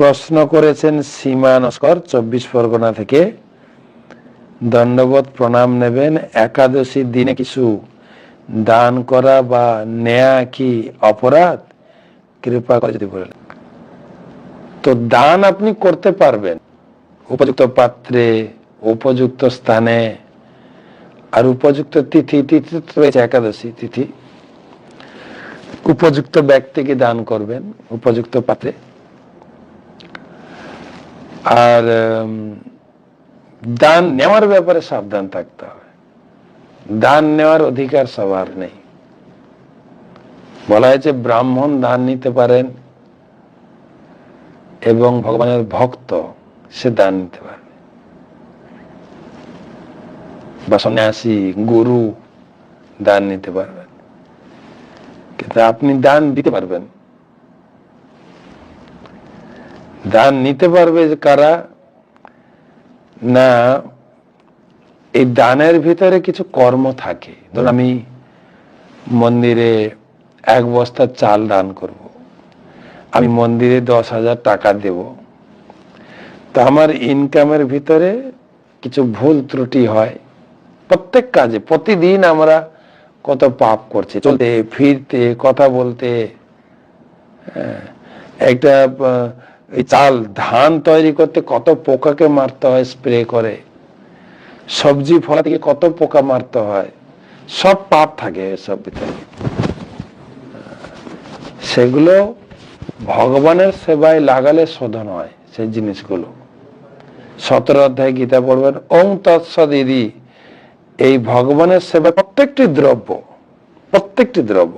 প্রশ্ন করেছেন সীমা নস্কর চব্বিশ পরগনা থেকে। দণ্ডবোধ প্রণাম নেবেন একাদশীর দিনে কিছু দান করা বা নেয়া কি অপরাধ? কৃপা করে যদি বলেন। তো দান আপনি করতে পারবেন। উপযুক্ত পাত্রে, উপযুক্ত স্থানে, আর উপযুক্ত তিথি তিথি রয়েছে একাদশী তিথি। উপযুক্ত ব্যক্তিকে দান করবেন, উপযুক্ত পাত্রে। আর দান নেওয়ার ব্যাপারে সাবধান থাকতে হবে। দান নেওয়ার অধিকার সবার নেই। বলা হয়েছে, ব্রাহ্মণ দান নিতে পারেন এবং ভগবানের ভক্ত সে দান নিতে পারবে বা সন্ন্যাসী, গুরু দান নিতে পারবেন। কিন্তু আপনি দান দিতে পারবেন। দান নিতে পারবে কারা? না এই দানের ভিতরে কিছু কর্ম থাকে। ধর আমি মন্দিরে এক বস্তা চাল দান করব। আমি মন্দিরে দশ হাজার টাকা দেব। তো আমার ইনকামের ভিতরে কিছু ভুল ত্রুটি হয়। প্রত্যেক কাজে প্রতিদিন আমরা কত পাপ করছি চলতে ফিরতে কথা বলতে হ্যাঁ, একটা এই চাল ধান তৈরি করতে কত পোকাকে মারতে হয় স্প্রে করে। সবজি ফলা থেকে কত পোকা মারতে হয়, সব পাপ থাকে সব ভিতরে। সেগুলো ভগবানের সেবায় লাগালে শোধন হয় সেই জিনিসগুলো। সতেরো অধ্যায় গীতা পড়বেন, ওং তৎসদিদি এই ভগবানের সেবা প্রত্যেকটি দ্রব্য প্রত্যেকটি দ্রব্য,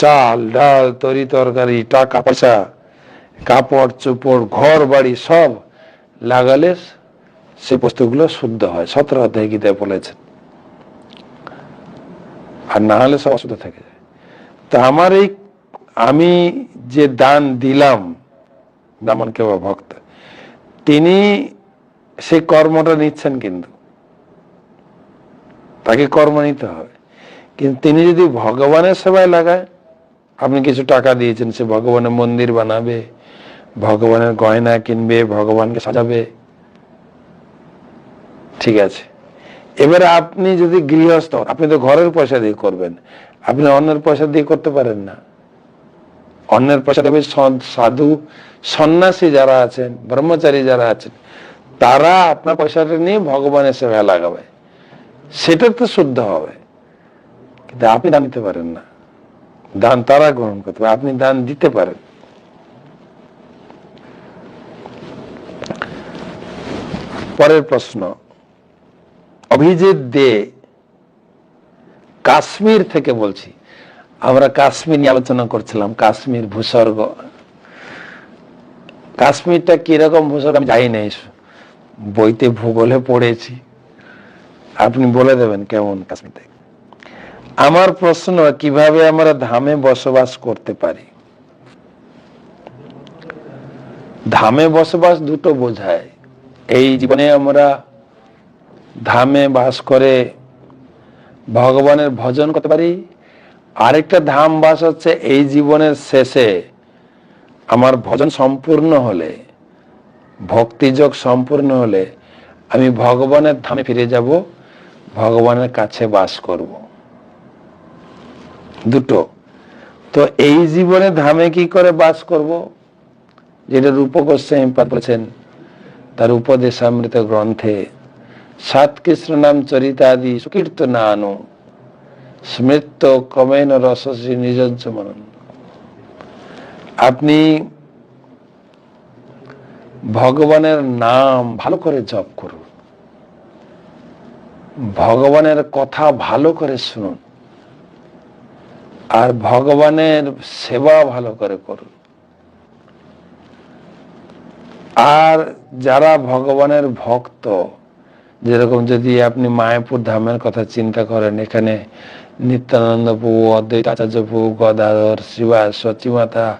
চাল, ডাল, তরি তরকারি, টাকা, পয়সা কাপড়, চোপড়, ঘর, বাড়ি সব লাগালে সেই বস্তুগুলো শুদ্ধ হয়। সতেরো অধ্যায় গীতায় বলেছেন। আর না হলে সব অশুদ্ধ থেকে যায়। তা আমার এই, আমি যে দান দিলাম ব্রাহ্মণ কেউ ভক্ত, তিনি সেই কর্মটা নিচ্ছেন কিন্তু। তাকে কর্ম নিতে হবে। কিন্তু তিনি যদি ভগবানের সেবায় লাগায়, আপনি কিছু টাকা দিয়েছেন, সে ভগবানের মন্দির বানাবে ভগবানের গয়না কিনবে, ভগবানকে সাজাবে। ঠিক আছে। এবারে আপনি যদি গৃহস্থ, আপনি তো ঘরের পয়সা দিয়ে করবেন। আপনি অন্যের পয়সা দিয়ে করতে পারেন না। অন্যের পয়সা দেবে সাধু, সন্ন্যাসী যারা আছেন, ব্রহ্মচারী যারা আছেন, তারা আপনার পয়সাটা নিয়ে ভগবানের সেবায় লাগাবে। সেটা তো শুদ্ধ হবে। কিন্তু আপনি দান দিতে পারেন না। দান তারা গ্রহণ করতে পারে। আপনি দান দিতে পারেন। পরের প্রশ্ন। অভিজিৎ দে কাশ্মীর থেকে বলছি। আমরা কাশ্মীর নিয়ে আলোচনা করছিলাম, কাশ্মীর ভূস্বর্গ। কাশ্মীরটা কীরকম ভূস্বর্গ আমি যাই নাই বইতে ভূগোলে পড়েছি। আপনি বলে দেবেন কেমন কাশ্মীর আমার প্রশ্ন, কীভাবে আমরা ধামে বসবাস করতে পারি? ধামে বসবাস দুটো বোঝায়। এই জীবনে আমরা ধামে বাস করে ভগবানের ভজন করতে পারি। আরেকটা ধাম বাস হচ্ছে এই জীবনের শেষে আমার ভজন সম্পূর্ণ হলে, ভক্তিযোগ সম্পূর্ণ হলে আমি ভগবানের ধামে ফিরে যাব, ভগবানের কাছে বাস করব। দুটো। তো এই জীবনে ধামে কি করে বাস করব? যেটা রূপগোস্বামী পাদ বলেছেন তার উপদেশামৃত গ্রন্থে, সাত কৃষ্ণ নাম চরিতাদি সুকীর্তনানু স্মৃত কমেন রসসী নিজস্ব মনন। আপনি ভগবানের নাম ভালো করে জপ করুন। ভগবানের কথা ভালো করে শুনুন। আর ভগবানের সেবা ভালো করে করুন। আর যারা ভগবানের ভক্ত, যেরকম যদি আপনি মায়াপুর ধামের কথা চিন্তা করেন, এখানে নিত্যানন্দ প্রভু, অদ্বৈত আচার্য প্রভু, গদাধর শিবা সচিমাতা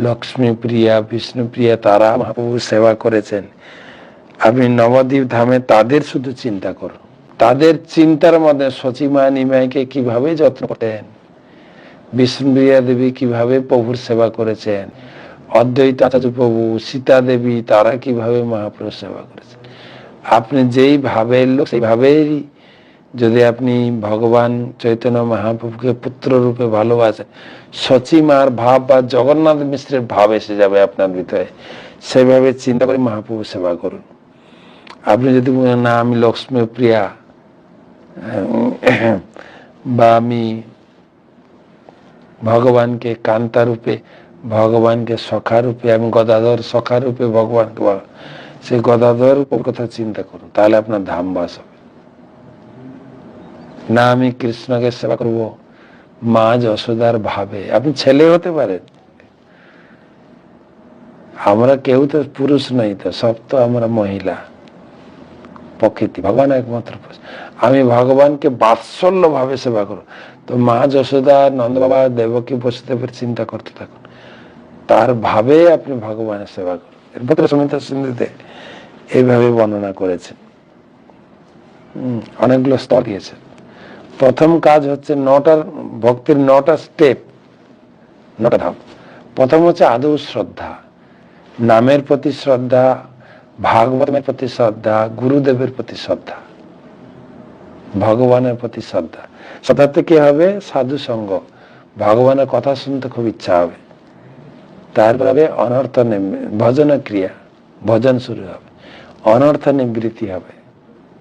লক্ষ্মী প্রিয়া বিষ্ণুপ্রিয়া, তারা মহাপ্রভু সেবা করেছেন। আপনি নবদ্বীপ ধামে তাদের শুধু চিন্তা করুন। তাদের চিন্তার মধ্যে সচিমা নিমাইকে কীভাবে যত্ন করতেন? বিষ্ণুপ্রিয়া দেবী কীভাবে প্রভুর সেবা করেছেন? অদ্বৈত আচার্য প্রভু সীতা দেবী তারা কীভাবে মহাপুরুষ সেবা করেছেন? আপনি যেই ভাবের লোক, সেই ভাবেরই যদি আপনি ভগবান চৈতন্য মহাপ্রভুকে পুত্র রূপে ভালোবাসেন সচিমার ভাব বা জগন্নাথ মিশ্রের ভাব এসে যাবে আপনার ভিতরে সেভাবে চিন্তা করে মহাপ্রভু সেবা করুন। আপনি যদি না, আমি লক্ষ্মী প্রিয়া বা আমি ভগবানকে কান্তা রূপে ভগবানকে সখা রূপে আমি গদাধর সখা রূপে ভগবানকে সেই গদাধর কথা চিন্তা করুন, তাহলে আপনার ধাম বাস হবে। না, আমি কৃষ্ণকে সেবা করব, মা যশোদার ভাবে। আপনি ছেলে হতে পারেন। আমরা কেউ তো পুরুষ নই তো, সব তো আমরা মহিলা। প্রকৃতি, ভগবান একমাত্র আমি ভগবানকে বাৎসল্য ভাবে সেবা করব। তো মা যশোদা, নন্দ বাবা, দেবকী বসুদেবের চিন্তা করতে থাকুন। তার ভাবে আপনি ভগবানের সেবা করুন। এরপর সমিতা সিন্ধুতে এইভাবে বর্ণনা করেছেন। অনেকগুলো স্তর দিয়েছেন। প্রথম কাজ হচ্ছে নটার, ভক্তির নটা স্টেপ, নটা ধাপ। প্রথম হচ্ছে আদৌ শ্রদ্ধা। নামের প্রতি শ্রদ্ধা, ভাগবতের প্রতি শ্রদ্ধা, গুরুদেবের প্রতি শ্রদ্ধা, ভগবানের প্রতি শ্রদ্ধা। শ্রদ্ধাতে কি হবে? সাধু সঙ্গ ভগবানের কথা শুনতে খুব ইচ্ছা হবে। তারপরে অনর্থ ভজন ক্রিয়া, ভজন শুরু হবে, অনর্থ নিবৃত্তি হবে।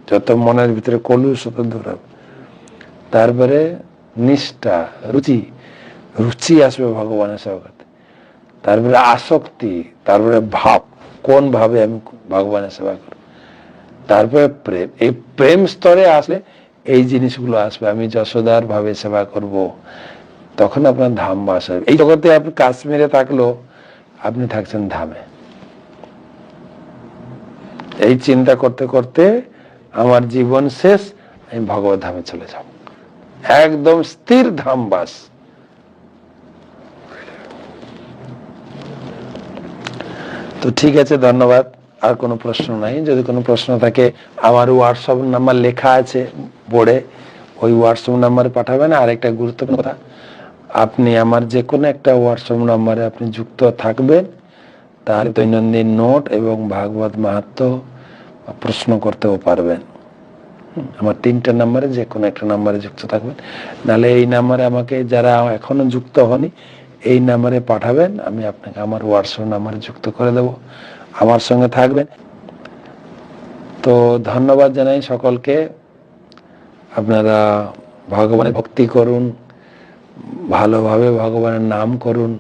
যত মনের ভিতরে কলুষ তত দূর হবে। তারপরে নিষ্ঠা, রুচি রুচি আসবে ভগবানের সেবা তারপরে আসক্তি তারপরে ভাব, কোন ভাবে আমি ভগবানের সেবা করব। তারপরে প্রেম, এই প্রেম স্তরে আসলে এই জিনিসগুলো আসবে। আমি যশোদার ভাবে সেবা করব। তখন আপনার ধাম বাস হবে। এই জগতে আপনি কাশ্মীরে থাকলেও আপনি থাকছেন ধামে। এই চিন্তা করতে করতে আমার জীবন শেষ, আমি ভগবত ধামে চলে যাব। একদম স্থির ধাম বাস। তো ঠিক আছে, ধন্যবাদ। আর কোনো প্রশ্ন নাই। যদি কোনো প্রশ্ন থাকে, আমার হোয়াটসঅ্যাপ নাম্বার লেখা আছে বোর্ডে। ওই হোয়াটসঅ্যাপ নাম্বারে পাঠাবেন। আর একটা গুরুত্বপূর্ণ কথা আপনি আমার যে কোনো একটা হোয়াটসঅ্যাপ নাম্বারে আপনি যুক্ত থাকবেন, তার দৈনন্দিন নোট এবং ভাগবত মাহাত্ম প্রশ্ন করতেও পারবেন। আমার তিনটা নাম্বারে যে কোনো একটা নাম্বারে যুক্ত থাকবেন। নাহলে এই নাম্বারে আমাকে যারা এখনও যুক্ত হয়নি, এই নাম্বারে পাঠাবেন, আমি আপনাকে আমার হোয়াটসঅ্যাপ নাম্বারে যুক্ত করে দেব। আমার সঙ্গে থাকবেন। তো ধন্যবাদ জানাই সকলকে। আপনারা ভগবানের ভক্তি করুন। ভালোভাবে ভগবানের নাম করুন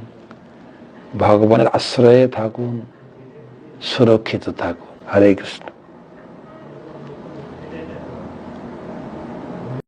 ভগবানের আশ্রয়ে থাকুন সুরক্ষিত থাকুন। হরে কৃষ্ণ।